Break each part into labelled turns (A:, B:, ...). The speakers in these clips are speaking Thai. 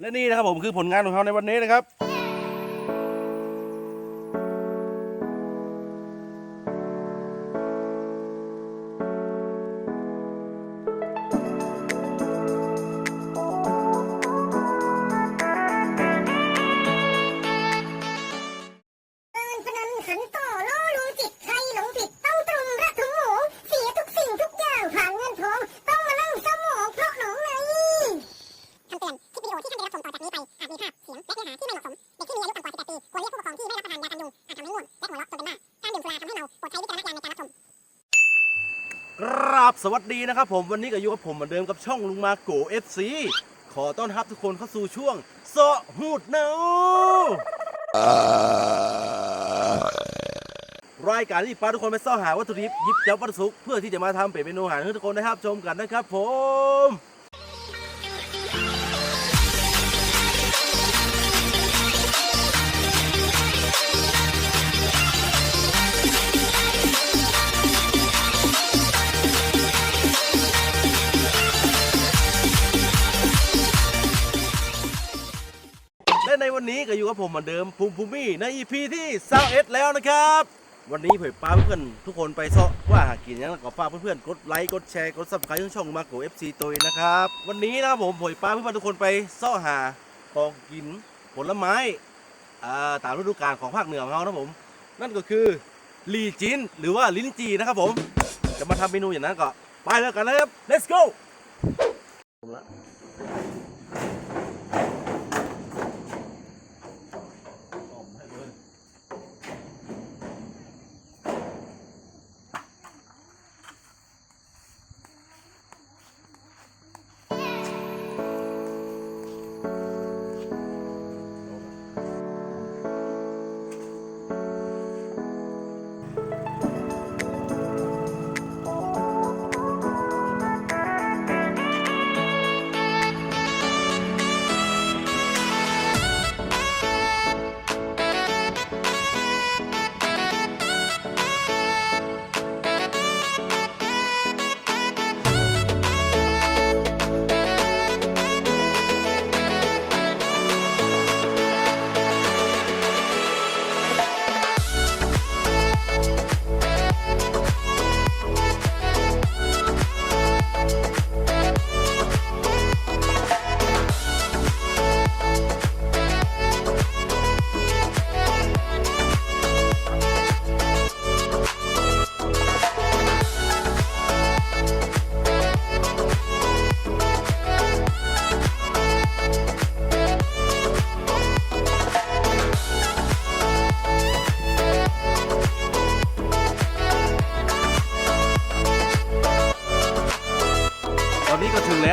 A: และนี่นะครับผมคือผลงานของเขาในวันนี้นะครับ
B: ราบสวัสดีนะ
A: ครับผมวันนี้ก็อยู่กับผมเหมือนเดิมกับช่องลุงมาโกเอฟซีขอต้อนรับทุกคนเข้าสู่ช่วงเซะหูดเนารายการที่พาทุกคนไปเสาะหาวัตถุดิบยิบจับวัตถุสุกเพื่อที่จะมาทำเป็นเมนูอาหารให้ทุกคนได้รับชมกันนะครับผม ในวันนี้ก็อยู่กับผมเหมือนเดิมภูมิภูมิใน EP ที่21แล้วนะครับ วันนี้เผยป้าเพื่อนทุกคนไปเซาะว่าหากินยังก็ฝากเพื่อนๆกดไลค์กดแชร์กดซับสไครต์ช่องมาโกเอฟซีตัวเองนะครับวันนี้นะครับผมเผยป้าเพื่อนๆทุกคนไปเซาะหาของกินผลไม้ตามฤดูกาลของภาคเหนือของเรานะผม นั่นก็คือลีจินหรือว่าลิ้นจีนะครับผม จะมาทำเมนูอย่างนั้นก็ไปแล้วกันเลยครับ let's go ต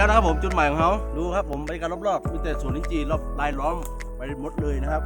A: แล้วนะครับผมจุดหมายของเขาดูครับผมบรรยากาศรอบๆมีแต่สวนลิ้นจี่รอบลายล้อมไปหมดเลยนะครับ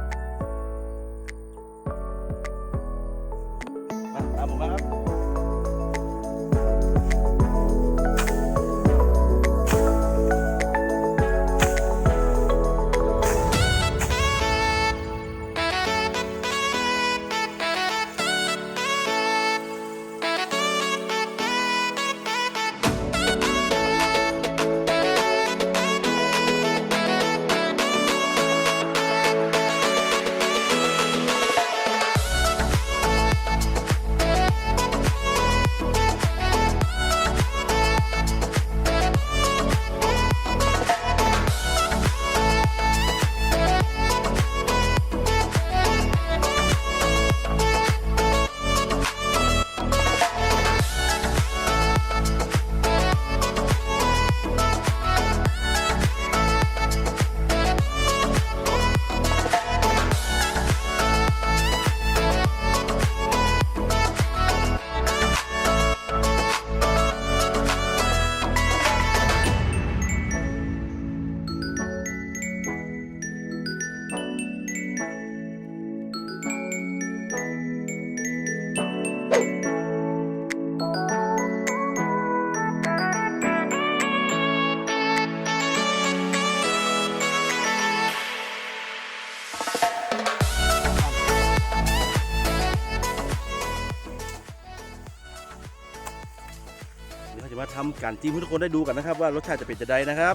A: การจิ้มให้ทุกคนได้ดูกันนะครับว่ารสชาติจะเป็นจะไดนะครับ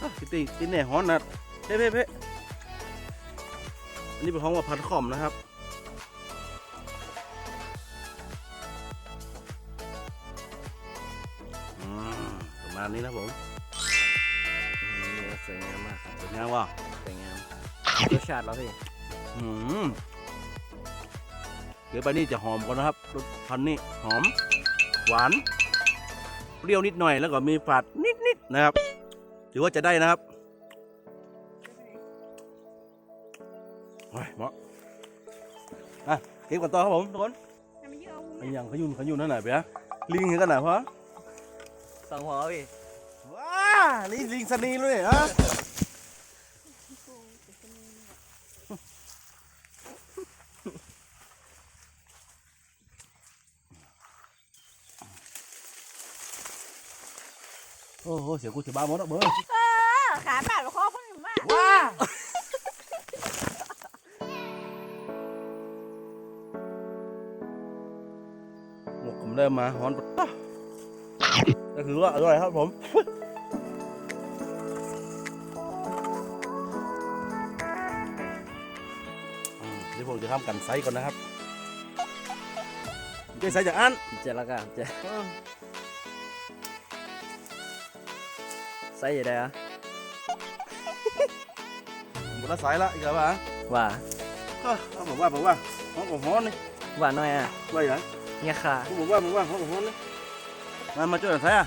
A: อะพี่ติ๊กติ๊กแน่ฮ้อนนะเพ่เพ่เพ่อันนี้เป็นของว่าพันขอมนะครับอืมประมาณนี้นะผม
C: อืมเนื้อสวยงามมากครับ
A: เป็นไงวะ
C: สวยงามรสชาติแล้วพี่
A: อืมเดี๋ยวไปนี่จะหอมก่อนนะครับรสพันธุ์นี่หอม หวาน เปรี้ยวนิดหน่อยแล้วก็มีฝาดนิดๆนะครับ ถือว่าจะได้นะครับโอ้ยเหมาะอะเก็บกันต่อครับผมทุกคนไอ้ยังเขายุ่นเขายุ่นนั่นไหนไปอะลิงเห็นกันไหนพอ
C: สองหัวพี่
A: ว้านี่ลิงสนีเลยฮะ โอ้โหเสียงกูจะบ้าหมดแล้วเบอร์
D: ขาบาดคอคนอื่นมาก
A: ว้าหมวกผมได้มาฮอนปะก็คือว่าอร่อยครับผมอืมเดี๋ยวผมจะทำกันไซส์ก่อนนะครับจะไซส์จากอัน
C: เจแล้วกันเจ ส้ยังไงอะ
A: หมดละสายละอีกแล้ววะ
C: ว่า
A: ก็เอาบอกว่าบอกว่าห้องของฮ้อนนี่
C: หวานหน่อยอะ
A: ว่าอย่างไร
C: เนี่ยค่ะ
A: ผมบอกว่าบอกว่าห้องของฮ้อนนี่มามาช่วยกันใส่อะ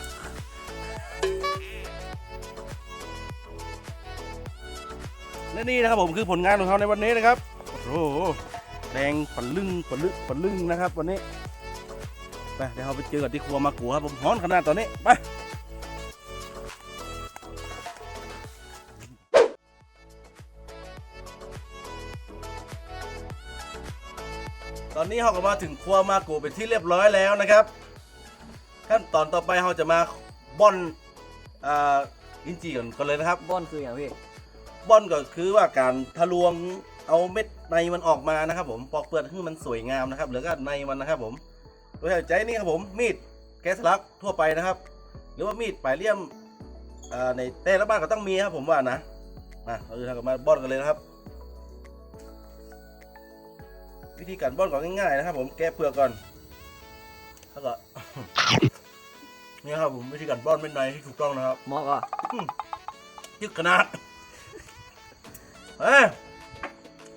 A: และนี่นะครับผมคือผลงานของเขาในวันนี้นะครับโอ้โหแดงปันลึงปันลึกปันลึงนะครับ วันนี้ไปเดี๋ยวเราไปเจอกันที่ครัวมากัวครับผมฮ้อนขนาดตอนนี้ไป นนี้เราก็มาถึงครัวมากูเป็นที่เรียบร้อยแล้วนะครับ ขั้นตอนต่อไปเราจะมาบ่อนอ่าอินจีกันก่อนเลยนะครับ
C: บ้อนคืออย่างพี่
A: บ่อนก็คือว่าการทะลวงเอาเม็ดในมันออกมานะครับ ผมปอกเปลือกให้มันสวยงามนะครับเหลือก็ในมันนะครับ ผมโดยใช้นี่ครับผมมีดแกะสลักทั่วไปนะครับ หรือว่ามีดปลายเลี่ยมอ่าในแต่ละบ้านก็ต้องมีครับผมว่านะมาเราจะทำกันมาบ่อนกันเลยนะครับ วิธีการบ่อนก็ง่ายๆนะครับ ผมแกะเปลือกก่อนแล้วก็นี่ครับผมวิธีการบ่อนเม็ดในที่ถูกต้องนะครับ
C: หมอกอะ
A: ยึดขนาดเอ้ย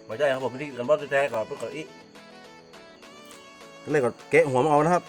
A: ไม่ใช่ครับผมวิธีการบอสแท้ๆก่อนเพื่อก่อนอีกเล่นก่อนแกะหัวมันเอานะครับ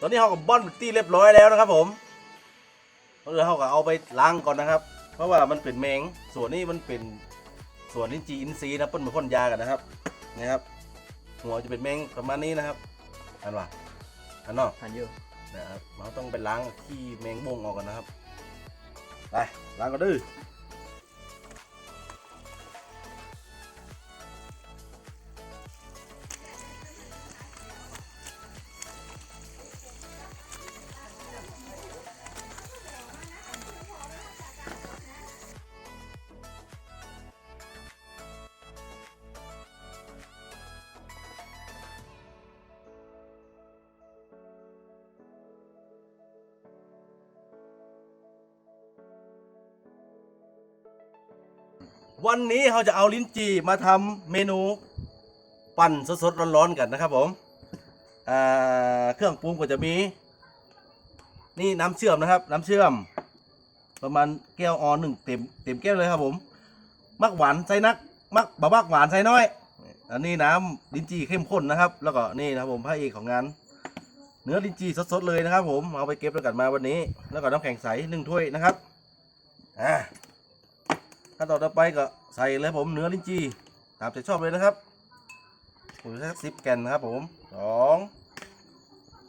A: ตอนนี้เขากับบอนตี้เรียบร้อยแล้วนะครับผมก็เลยเขาก็เอาไปล้างก่อนนะครับ เพราะว่ามันเป็นแมงส่วนนี้มันเป็นส่วนลิ้นจีอินทรีย์นะเปิ้ลมาพ่นยากันนะครับนะครับ หัวจะเป็นแมงประมาณนี้นะครับอันว่าอันเนอก
C: หันอยู่
A: นะครับเราต้องไปล้างขี้แมงบงออกก่อนนะครับไปล้างก็ดื้อ วันนี้เขาจะเอาลิ้นจี่มาทำเมนู ปั่นสดๆร้อนๆกันนะครับผมเครื่องปรุงก็จะมี นี่น้ำเชื่อมนะครับ น้ำเชื่อม ประมาณแก้วออหนึ่งเต็มเต็มแก้วเลยครับผม มักหวานใส่นัก มักบะมักหวานใส่น้อย อันนี้น้ำลิ้นจี่เข้มข้นนะครับ แล้วก็นี่นะครับผมพระเอกของงาน เนื้อลิ้นจี่สดๆเลยนะครับ ผมเอาไปเก็บแล้วกันมาวันนี้ แล้วก็น้ำแข็งใสหนึ่งถ้วยนะครับอ่า ขั้นตอนต่อไปก็ใส่เลยผมเนื้อลิ้นจี่ตามใจชอบเลยนะครับผมจะใช้สักสิบแกนนะครับผมสอง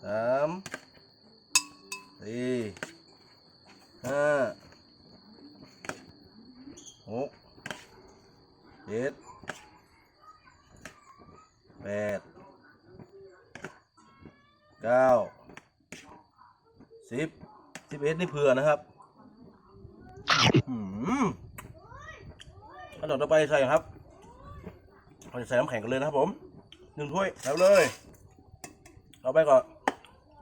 A: สามสี่ห้าหกเจ็ดแปดเก้าสิบสิบเอ็ดนี่เผื่อนะครับหืมขั้น ต่อไปใส่ครับเราจะใส่น้ำแข็งกันเลยนะครับผมหนึ่งถ้วยใส่เลยเอาไปก่อน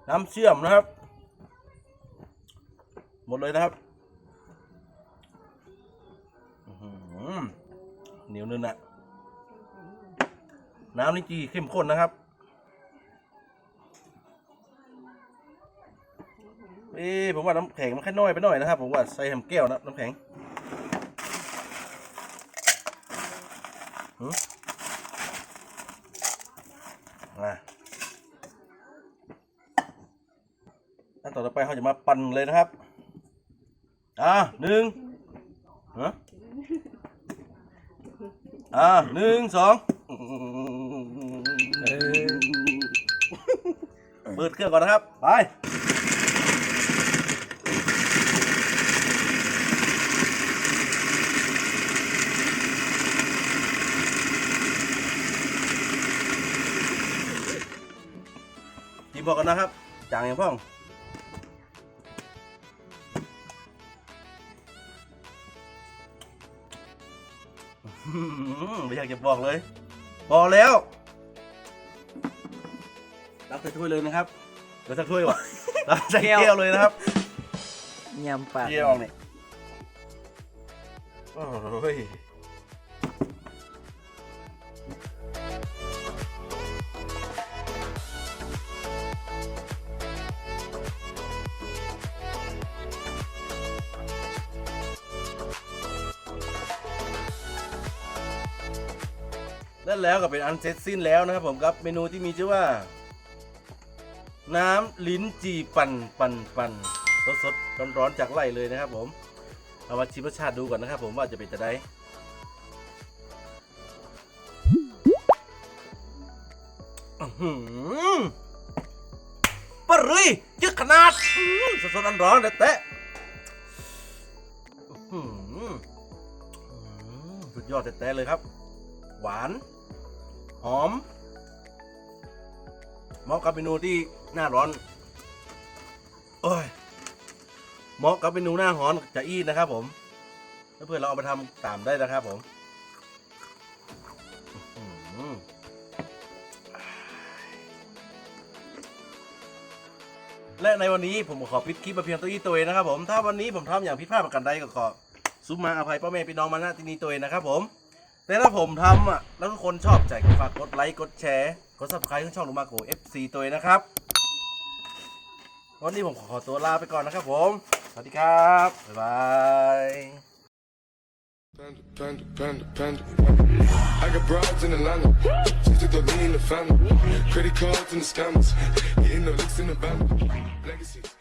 A: น้ำเชื่อมนะครับ หมดเลยนะครับอื้อหือเหนียวนึนอะน้ำลิ้นจี่เข้มข้นนะครับเอ้ผมว่าน้ำแข็งมันแค่น้อยไปหน่อยนะครับ ผมว่าใส่แฮมแก้วนะน้ำแข็งหืออะ ขั้นตอนต่อไปเขาจะมาปั่นเลยนะครับ อ่าหนึ่งฮะอ่าหนึ่งสองเปิดเครื่องก่อนนะครับ ไป บอกกันนะครับจางอย่างพ่องอื้อหือไม่อยากจะบอกเลยพอแล้วรับใส่ถ้วยเลยนะครับเดี๋ยวสักถ้วยวะรับใส่แก้วเลยนะครับ
C: ยำปาก
A: เยี่ยมนี่โอ้ย นั่นแล้วก็เป็นอันเสร็จสิ้นแล้วนะครับผมครับเมนูที่มีชื่อว่า น้ำลิ้นจีปั่นปั่นปั่นสดสดร้อนร้อนๆจากไร่เลยนะครับ ผมเอามาชิมรสชาติดูก่อนนะครับ ผมว่าจะเป็นจะได้ปรุยยึกขนาดสดสดร้อนๆแตะหืออื้อหือสุดยอดแตะเลยครับ หวาน หอมเหมาะกับเมนูที่หน้าร้อนโอ้ยเหมาะกับเมนูหน้าร้อนจะอี้นะครับ ผมเพื่อนเราเอาไปทำตามได้นะครับ ผมและในวันนี้ผมขอปิดคลิปมาเพียงตัวอี้ตัวเองนะครับผมถ้าวันนี้ผมทำอย่างผิดพลาดประการใดก็ขอซุมมาอภัยพ่อแม่พี่น้องมาณที่นี้ตัวเองนะครับผม แต่ถ้าผมทำอะ แล้วทุกคนชอบใจก็ฝากกดไลค์กดแชร์ กด subscribe ช่องลุงมาโก FC ตัวเองนะครับ วันนี้ผมขอตัวลาไปก่อนนะครับผม สวัสดีครับ บ๊ายบาย
E: Panda, panda, panda, panda. I got broads in Atlanta. Just to throw me in the family. Credit cards and the scammers. Getting the licks in the van. Legacies.